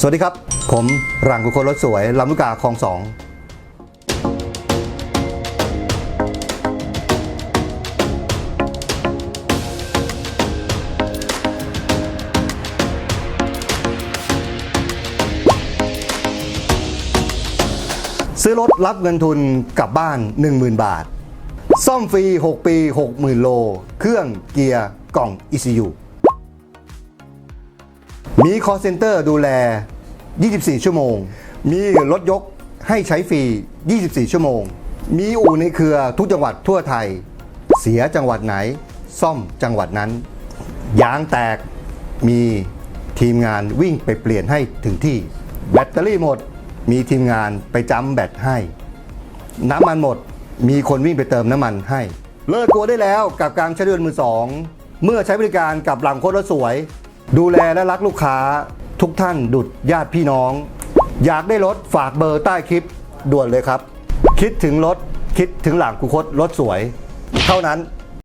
สวัสดีครับ ผมรังกุคนรถสวยลำลูกกาคลองสองซื้อรถรับเงินทุนกลับบ้าน 10,000 บาท ซ่อมฟรี 6 ปี 60,000 โล เครื่องเกียร์กล่อง ECU มีคอเซ็นเตอร์ดูแล 24 ชั่วโมง มีรถยกให้ใช้ฟรี 24 ชั่วโมง มีอู่ในเครือทุกจังหวัดทั่วไทย เสียจังหวัดไหน ซ่อมจังหวัดนั้น ยางแตก มีทีมงานวิ่งไปเปลี่ยนให้ถึงที่ แบตเตอรี่หมด มีทีมงานไปจำแบตให้ น้ำมันหมด มีคนวิ่งไปเติมน้ำมันให้ เลิกกลัวได้แล้วกับการใช้เรือนมือสอง เมื่อใช้บริการกับหลังโคตรสวย ดูแลและรักลูกค้าทุกท่านดุดญาติพี่น้อง อยากได้รถฝากเบอร์ใต้คลิปด่วนเลยครับ คิดถึงรถคิดถึงหลังกุคตรถสวย เท่านั้น